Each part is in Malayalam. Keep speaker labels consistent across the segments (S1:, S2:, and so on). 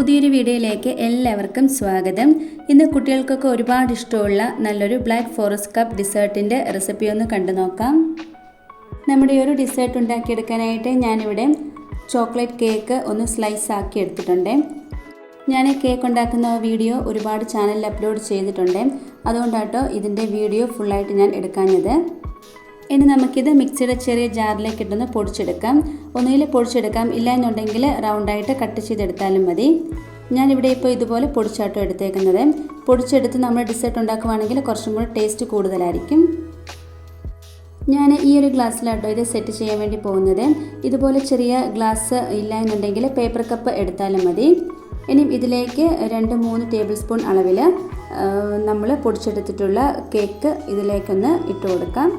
S1: പുതിയൊരു വീഡിയോയിലേക്ക് എല്ലാവർക്കും സ്വാഗതം ഇന്ന് കുട്ടികൾക്കൊക്കെ ഒരുപാട് ഇഷ്ടമുള്ള നല്ലൊരു ബ്ലാക്ക് ഫോറസ്റ്റ് കപ്പ് ഡിസേർട്ടിൻ്റെ റെസിപ്പി ഒന്ന് കണ്ടു നോക്കാം നമ്മുടെ ഒരു ഡിസേർട്ട് ഉണ്ടാക്കിയെടുക്കാനായിട്ട് ഞാനിവിടെ ചോക്ലേറ്റ് കേക്ക് ഒന്ന് സ്ലൈസ് ആക്കി എടുത്തിട്ടുണ്ട് ഞാൻ കേക്ക് ഉണ്ടാക്കുന്ന വീഡിയോ ഒരുപാട് ചാനലിൽ അപ്ലോഡ് ചെയ്തിട്ടുണ്ട് അതുകൊണ്ടാട്ടോ ഇതിൻ്റെ വീഡിയോ ഫുള്ളായിട്ട് ഞാൻ എടുക്കാഞ്ഞത് ഇനി നമുക്കിത് മിക്സിയുടെ ചെറിയ ജാറിലേക്ക് ഇട്ടൊന്ന് പൊടിച്ചെടുക്കാം ഒന്നുകിൽ പൊടിച്ചെടുക്കാം ഇല്ല എന്നുണ്ടെങ്കിൽ റൗണ്ടായിട്ട് കട്ട് ചെയ്തെടുത്താലും മതി ഞാനിവിടെ ഇപ്പോൾ ഇതുപോലെ പൊടിച്ചാട്ടോ എടുത്തേക്കുന്നത് പൊടിച്ചെടുത്ത് നമ്മൾ ഡിസേർട്ട് ഉണ്ടാക്കുവാണെങ്കിൽ കുറച്ചും കൂടി ടേസ്റ്റ് കൂടുതലായിരിക്കും ഞാൻ ഈ ഒരു ഗ്ലാസ്സിലാട്ടോ ഇത് സെറ്റ് ചെയ്യാൻ വേണ്ടി പോകുന്നത് ഇതുപോലെ ചെറിയ ഗ്ലാസ് ഇല്ല എന്നുണ്ടെങ്കിൽ പേപ്പർ കപ്പ് എടുത്താലും മതി ഇനി ഇതിലേക്ക് രണ്ട് മൂന്ന് ടേബിൾ സ്പൂൺ അളവിൽ നമ്മൾ പൊടിച്ചെടുത്തിട്ടുള്ള കേക്ക് ഇതിലേക്കൊന്ന് ഇട്ട് കൊടുക്കാം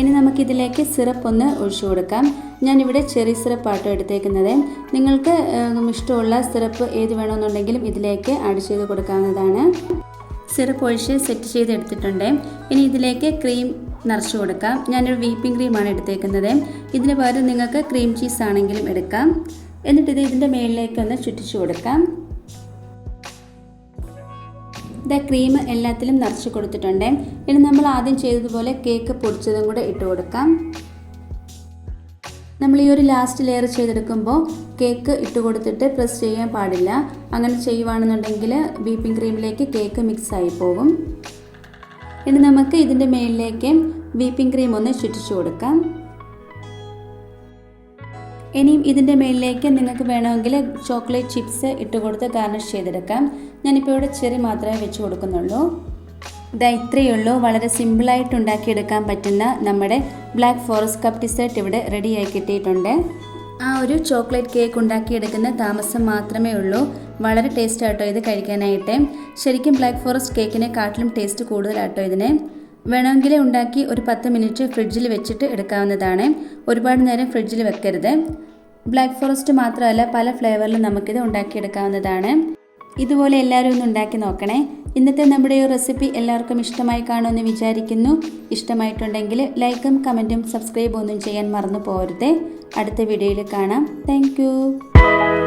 S1: ഇനി നമുക്കിതിലേക്ക് സിറപ്പ് ഒന്ന് ഒഴിച്ചു കൊടുക്കാം ഞാനിവിടെ ചെറി സിറപ്പാട്ടോ എടുത്തേക്കുന്നത് നിങ്ങൾക്ക് ഇഷ്ടമുള്ള സിറപ്പ് ഏത് വേണമെന്നുണ്ടെങ്കിലും ഇതിലേക്ക് ആഡ് ചെയ്ത് കൊടുക്കാവുന്നതാണ് സിറപ്പ് ഒഴിച്ച് സെറ്റ് ചെയ്ത് എടുത്തിട്ടുണ്ട് ഇനി ഇതിലേക്ക് ക്രീം നിറച്ചു കൊടുക്കാം ഞാനൊരു വീപ്പിംഗ് ക്രീമാണ് എടുത്തേക്കുന്നത് ഇതിന് പകരം നിങ്ങൾക്ക് ക്രീം ചീസ് ആണെങ്കിലും എടുക്കാം എന്നിട്ട് ഇതിൻ്റെ മേളിലേക്ക് ഒന്ന് ചുറ്റിച്ചു കൊടുക്കാം ദ ക്രീം എല്ലാത്തിലും നിറച്ച് കൊടുത്തിട്ടുണ്ട് ഇനി നമ്മൾ ആദ്യം ചെയ്തതുപോലെ കേക്ക് പൊടിച്ചതും കൂടെ ഇട്ട് കൊടുക്കാം നമ്മൾ ഈ ഒരു ലാസ്റ്റ് ലെയർ ചെയ്തെടുക്കുമ്പോൾ കേക്ക് ഇട്ട് കൊടുത്തിട്ട് പ്രസ് ചെയ്യാൻ പാടില്ല അങ്ങനെ ചെയ്യുവാണെന്നുണ്ടെങ്കിൽ ബീപ്പിംഗ് ക്രീമിലേക്ക് കേക്ക് മിക്സ് ആയി പോകും ഇനി നമുക്ക് ഇതിൻ്റെ മേളിലേക്ക് വീപ്പിംഗ് ക്രീം ഒന്ന് ചുറ്റിച്ചു കൊടുക്കാം ഇനിയും ഇതിൻ്റെ മേലിലേക്ക് നിങ്ങൾക്ക് വേണമെങ്കിൽ ചോക്ലേറ്റ് ചിപ്സ് ഇട്ട് കൊടുത്ത് ഗാർണിഷ് ചെയ്തെടുക്കാം ഞാനിപ്പോൾ ഇവിടെ ചെറി മാത്രമേ വെച്ച് കൊടുക്കുന്നുള്ളൂ ഇതാ ഇത്രയേ ഉള്ളൂ വളരെ സിമ്പിളായിട്ട് ഉണ്ടാക്കിയെടുക്കാൻ പറ്റുന്ന നമ്മുടെ ബ്ലാക്ക് ഫോറസ്റ്റ് കപ്പ് ഡിസേർട്ട് ഇവിടെ റെഡിയായി കിട്ടിയിട്ടുണ്ട് ആ ഒരു ചോക്ലേറ്റ് കേക്ക് ഉണ്ടാക്കിയെടുക്കുന്ന താമസം മാത്രമേ ഉള്ളൂ വളരെ ടേസ്റ്റ് ആട്ടോ ഇത് കഴിക്കാനായിട്ട് ശരിക്കും ബ്ലാക്ക് ഫോറസ്റ്റ് കാട്ടിലും ടേസ്റ്റ് കൂടുതലാട്ടോ ഇതിന് വേണമെങ്കിൽ ഉണ്ടാക്കി ഒരു പത്ത് മിനിറ്റ് ഫ്രിഡ്ജിൽ വെച്ചിട്ട് എടുക്കാവുന്നതാണ് ഒരുപാട് നേരം ഫ്രിഡ്ജിൽ വെക്കരുത് ബ്ലാക്ക് ഫോറസ്റ്റ് മാത്രമല്ല പല ഫ്ലേവറിലും നമുക്കിത് ഉണ്ടാക്കിയെടുക്കാവുന്നതാണ് ഇതുപോലെ എല്ലാവരും ഒന്ന് ഉണ്ടാക്കി നോക്കണേ ഇന്നത്തെ നമ്മുടെ ഈ റെസിപ്പി എല്ലാവർക്കും ഇഷ്ടമായി കാണുമെന്ന് വിചാരിക്കുന്നു ഇഷ്ടമായിട്ടുണ്ടെങ്കിൽ ലൈക്കും കമൻറ്റും സബ്സ്ക്രൈബ് ഒന്നും ചെയ്യാൻ മറന്നു പോകരുത് അടുത്ത വീഡിയോയിൽ കാണാം താങ്ക്